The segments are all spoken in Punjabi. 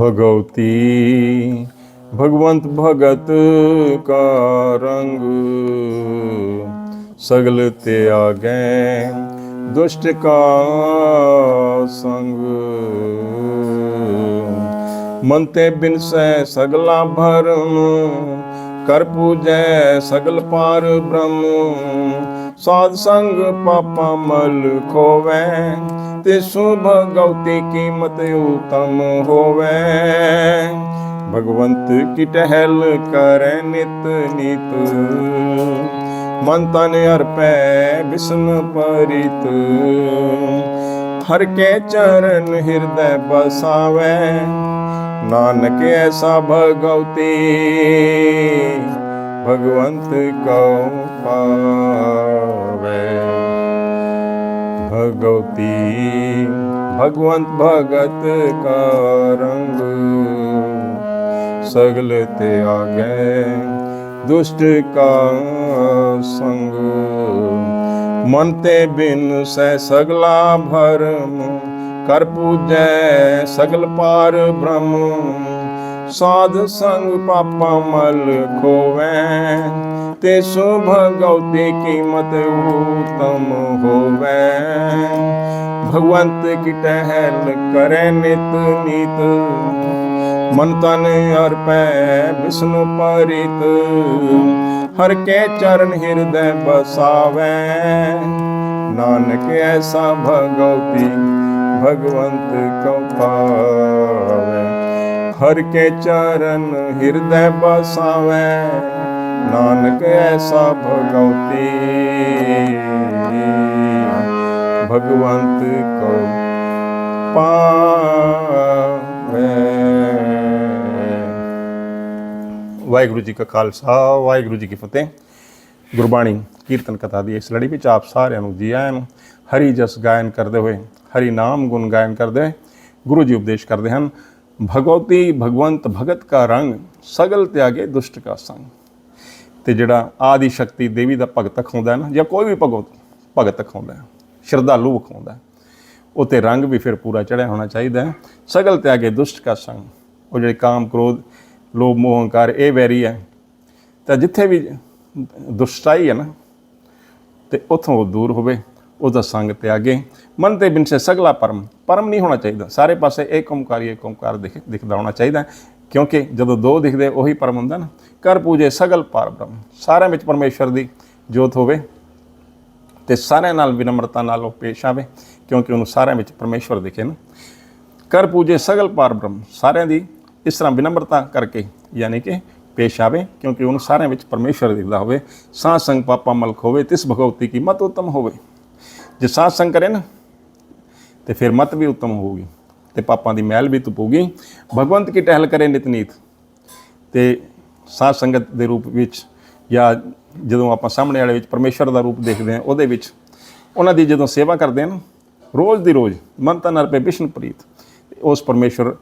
ਭਗਉਤੀ। ਭਗਵੰਤ ਭਗਤ ਕਾ ਰੰਗ। ਸਗਲ ਤੇ ਆਗੇ ਦੁਸ਼ਟ ਕਾ ਸੰਗ। ਮਨ ਤੇ ਬਿਨਸੈ ਸਗਲਾ ਭਰਮ। ਕਰ ਪੂਜੈ ਸਗਲ ਪਾਰ ਬ੍ਰਹਮ। ਸਾਧ ਸੰਗ ਪਾਪਾ ਮਲ ਖੋਵੇ। ਤੇ ਸੁਭ ਗਉਤੇ ਕੀਮਤ ਉਤਮ ਹੋਵੇ। ਭਗਵੰਤ ਕੀ ਟਹਿਲ ਕਰੈ ਨਿਤ ਨਿਤ। ਮਨ ਤਨ ਅਰਪੈ ਬਿਸਨ ਪਰਿਤ। ਹਰ ਕੇ ਚਰਨ ਹਿਰਦੈ ਬਸਾਵੇ। ਨਾਨਕ ਐਸਾ ਭਗਉਤੀ, ਭਗਵੰਤ ਕਉ ਪਾਵੇ। भगवती भगवंत भगत का रंग सगल ते आगे दुष्ट का संग मनते बिन सै सगला भरम कर पूजै सगल पार ब्रह्म ਸਾਧ ਸੰਗ ਪਾਪਾ ਮਲ ਖੋਵੈ, ਤੇ ਸੋ ਭਗਉਤੇ ਕੀਮਤ ਉਤਮ ਹੋਵੈ। ਭਗਵੰਤ ਕੀ ਟਹਿਲ ਕਰੇ ਨਿਤ ਨਿਤ, ਮਨ ਤਨ ਅਰਪੈ ਵਿਸ਼ਨੂ ਪਰਿਤ। ਹਰ ਕੇ ਚਰਨ ਹਿਰਦੈ ਬਸਾਵੈ ਨਾਨਕ ਐਸਾ ਭਗਉਤੀ, ਭਗਵੰਤ ਕਉ ਪਾਵੈ ਹਰ ਕੇ ਚਰਨ ਹਿਰਦੈ ਬਸਾਵੇ, ਨਾਨਕ ਐਸਾ ਭਗਉਤੀ। ਭਗਵੰਤ ਕੋ ਪਾਵੇ। ਵਾਹਿਗੁਰੂ ਜੀ ਕਾ ਖਾਲਸਾ, ਵਾਹਿਗੁਰੂ ਜੀ ਕੀ ਫਤਿਹ। ਗੁਰਬਾਣੀ ਕੀਰਤਨ ਕਥਾ ਦੀ ਇਸ ਲੜੀ ਵਿੱਚ ਆਪ ਸਾਰਿਆਂ ਨੂੰ ਜੀ ਆਇਆਂ ਨੂੰ ਹਰੀ ਜਸ ਗਾਇਨ ਕਰਦੇ ਹੋਏ, ਹਰੀ ਨਾਮ ਗੁਣ ਗਾਇਨ ਕਰਦੇ ਹੋਏ ਗੁਰੂ ਜੀ ਉਪਦੇਸ਼ ਕਰਦੇ ਹਨ ਭਗਵਤੀ ਭਗਵੰਤ ਭਗਤ ਕਾ ਰੰਗ, ਸਗਲ ਤਿਆਗੇ ਦੁਸ਼ਟ ਕਾ ਸੰਗ। ਤੇ ਜਿਹੜਾ ਆਦੀ ਸ਼ਕਤੀ ਦੇਵੀ ਦਾ ਭਗਤ ਖਾਉਂਦਾ ਨਾ, ਜਾਂ ਕੋਈ ਵੀ ਭਗਵਤ ਭਗਤ ਖਾਉਂਦਾ ਸ਼ਰਧਾਲੂ ਖਾਉਂਦਾ ਉਹ ਤੇ ਰੰਗ ਵੀ ਫਿਰ ਪੂਰਾ ਚੜਿਆ ਹੋਣਾ ਚਾਹੀਦਾ ਹੈ। ਸਗਲ ਤਿਆਗੇ ਦੁਸ਼ਟ ਕਾ ਸੰਗ। ਉਹ ਜਿਹੜੇ ਕਾਮ ਕ੍ਰੋਧ, ਲੋਭ, ਮੋਹ, ਹੰਕਾਰ, ਇਹ ਵੈਰੀ ਹੈ। ਤਾਂ ਜਿੱਥੇ ਵੀ ਦੁਸ਼ਟਾਈ ਹੈ ਨਾ, ਤੇ ਉਥੋਂ ਉਹ ਦੂਰ ਹੋਵੇ। ਉਹ ਉਹਦਾ ਸੰਗ ਤਿਆਗੇ। ਮਨ ਤੇ ਬਿਨਸੇ ਸਗਲਾ ਪਰਮ। ਪਰਮ ਨਹੀਂ ਹੋਣਾ ਚਾਹੀਦਾ। ਸਾਰੇ ਪਾਸੇ ਇੱਕ ਓਮਕਾਰ ਹੀ ਏਕ ਓੰਕਾਰ ਦਿਖ, ਦਿਖਦਾ ਹੋਣਾ ਚਾਹੀਦਾ ਕਿਉਂਕਿ ਜਦੋਂ ਦੋ ਦਿਖਦੇ, ਉਹੀ ਪਰਮ ਹੁੰਦਾ ਨਾ। ਕਰ ਪੂਜੇ ਸਗਲ ਪਾਰ ਬ੍ਰਹਮ। ਸਾਰਿਆਂ ਵਿੱਚ ਪਰਮੇਸ਼ਰ ਦੀ ਜੋਤ ਹੋਵੇ ਤੇ ਸਾਰਿਆਂ ਨਾਲ ਵਿਨਮਰਤਾ ਨਾਲ ਉਹ ਪੇਸ਼ ਆਵੇ, ਕਿਉਂਕਿ ਉਹਨੂੰ ਸਾਰਿਆਂ ਵਿੱਚ ਪਰਮੇਸ਼ਵਰ ਦਿਖੇ ਨਾ। ਕਰ ਪੂਜੇ ਸਗਲ ਪਾਰ ਬ੍ਰਹਮ। ਸਾਰਿਆਂ ਦੀ ਇਸ ਤਰ੍ਹਾਂ ਵਿਨਮਰਤਾ ਕਰਕੇ ਯਾਨੀ ਕਿ ਪੇਸ਼ ਆਵੇ, ਕਿਉਂਕਿ ਉਹਨੂੰ ਸਾਰਿਆਂ ਵਿੱਚ ਪਰਮੇਸ਼ਵਰ ਦਿਖਦਾ ਹੋਵੇ। ਸਾਧ ਸੰਗ ਪਾਪਾ ਮਲਕ ਹੋਵੇ, ਤਿਸ ਭਗਵਤੀ ਕੀ ਮਤ ਉਤਮ ਹੋਵੇ। ਜੇ ਸਾਧ ਸੰਗ ਕਰੇ ਨਾ, ਤੇ ਫਿਰ ਮਤ ਵੀ ਉੱਤਮ ਹੋਊਗੀ, ਤੇ ਪਾਪਾਂ ਦੀ ਮਹਿਲ ਵੀ ਤੁਪੂਗੀ। ਭਗਵੰਤ ਕੀ ਟਹਿਲ ਕਰੇ ਨਿਤਨੀਤ ਤੇ ਸਾਧ ਸੰਗਤ ਦੇ ਰੂਪ ਵਿੱਚ ਜਾਂ ਜਦੋਂ ਆਪਾਂ ਸਾਹਮਣੇ ਵਾਲੇ ਵਿੱਚ ਪਰਮੇਸ਼ਵਰ ਦਾ ਰੂਪ ਦੇਖਦੇ ਹਾਂ, ਉਹਦੇ ਵਿੱਚ ਉਹਨਾਂ ਦੀ ਜਦੋਂ ਸੇਵਾ ਕਰਦੇ ਹਾਂ ਨਾ, ਰੋਜ਼ ਦੀ ਰੋਜ਼, ਮਨ ਤਨ ਅਰਪੇ ਵਿਸ਼ਨ ਪ੍ਰੀਤ। ਉਸ ਪਰਮੇਸ਼ਵਰ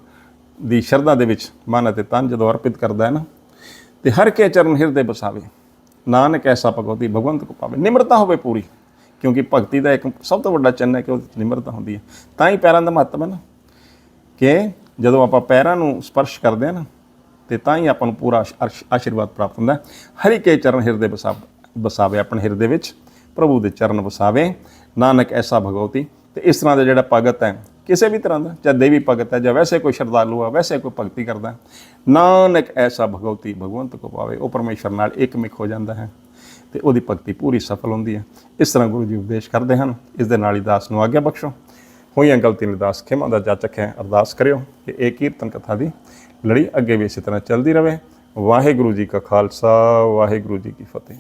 ਦੀ ਸ਼ਰਧਾ ਦੇ ਵਿੱਚ ਮਨ ਅਤੇ ਤਨ ਜਦੋਂ ਅਰਪਿਤ ਕਰਦਾ ਹੈ ਨਾ, ਤੇ ਹਰ ਕੇ ਚਰਨ ਹਿਰਦੇ ਬਸਾਵੇ। ਨਾਨਕ ਐਸਾ ਭਗਵਤੀ, ਭਗਵੰਤ ਕੋ ਪਾਵੇ। ਨਿਮਰਤਾ ਹੋਵੇ ਪੂਰੀ। ਕਿਉਂਕਿ ਭਗਤੀ ਦਾ ਇੱਕ ਸਭ ਤੋਂ ਵੱਡਾ ਚੰਨ ਹੈ ਕਿ ਉਹਦੇ 'ਚ ਨਿਮਰਤਾ ਹੁੰਦੀ ਹੈ। ਤਾਂ ਹੀ ਪੈਰਾਂ ਦਾ ਮਹੱਤਵ ਹੈ ਨਾ। ਕਿ ਜਦੋਂ ਆਪਾਂ ਪੈਰਾਂ ਨੂੰ ਸਪਰਸ਼ ਕਰਦੇ ਹਾਂ ਨਾ, ਤੇ ਤਾਂ ਹੀ ਆਪਾਂ ਨੂੰ ਪੂਰਾ ਆਸ਼ੀਰਵਾਦ ਪ੍ਰਾਪਤ ਹੁੰਦਾ ਹੈ। ਹਰੀ ਕੇ ਚਰਨ ਹਿਰਦੇ ਬਸਾ, ਬਸਾਵੇ ਆਪਣੇ ਹਿਰਦੇ ਵਿੱਚ, ਪ੍ਰਭੂ ਦੇ ਚਰਨ ਵਸਾਵੇ ਨਾਨਕ ਐਸਾ ਭਗਵਤੀ। ਤੇ ਇਸ ਤਰ੍ਹਾਂ ਦਾ ਜਿਹੜਾ ਭਗਤ ਹੈ, ਕਿਸੇ ਵੀ ਤਰ੍ਹਾਂ ਦਾ, ਚਾਹੇ ਦੇਵੀ ਭਗਤ ਹੈ, ਜਾਂ ਵੈਸੇ ਕੋਈ ਸ਼ਰਧਾਲੂ ਆ, ਵੈਸੇ ਕੋਈ ਭਗਤੀ ਕਰਦਾ ਨਾਨਕ ਐਸਾ ਭਗਵਤੀ ਭਗਵੰਤ ਕੋ ਪਾਵੇ, ਉਹ ਪਰਮੇਸ਼ਰ ਨਾਲ ਇੱਕਮਿਕ ਹੋ ਜਾਂਦਾ ਹੈ। ਤੇ ਉਹਦੀ ਭਗਤੀ ਪੂਰੀ ਸਫਲ ਹੁੰਦੀ ਹੈ। ਇਸ ਤਰ੍ਹਾਂ ਗੁਰੂ ਜੀ ਉਪਦੇਸ਼ ਕਰਦੇ ਹਨ। ਇਸ ਦੇ ਨਾਲ ਹੀ ਦਾਸ ਨੂੰ ਆਗਿਆ ਬਖਸ਼ੋ। ਹੋਈਆਂ ਗਲਤੀਆਂ ਲਈ ਦਾਸ ਖਿਮਾ ਦਾ ਜਾਚਕ ਹੈ। ਅਰਦਾਸ ਕਰਿਓ ਕਿ ਇਹ ਕੀਰਤਨ ਕਥਾ ਦੀ ਲੜੀ ਅੱਗੇ ਵੀ ਇਸੇ ਤਰ੍ਹਾਂ ਚੱਲਦੀ ਰਹੇ। ਵਾਹਿਗੁਰੂ ਜੀ ਕਾ ਖਾਲਸਾ, ਵਾਹਿਗੁਰੂ ਜੀ ਕੀ ਫਤਿਹ।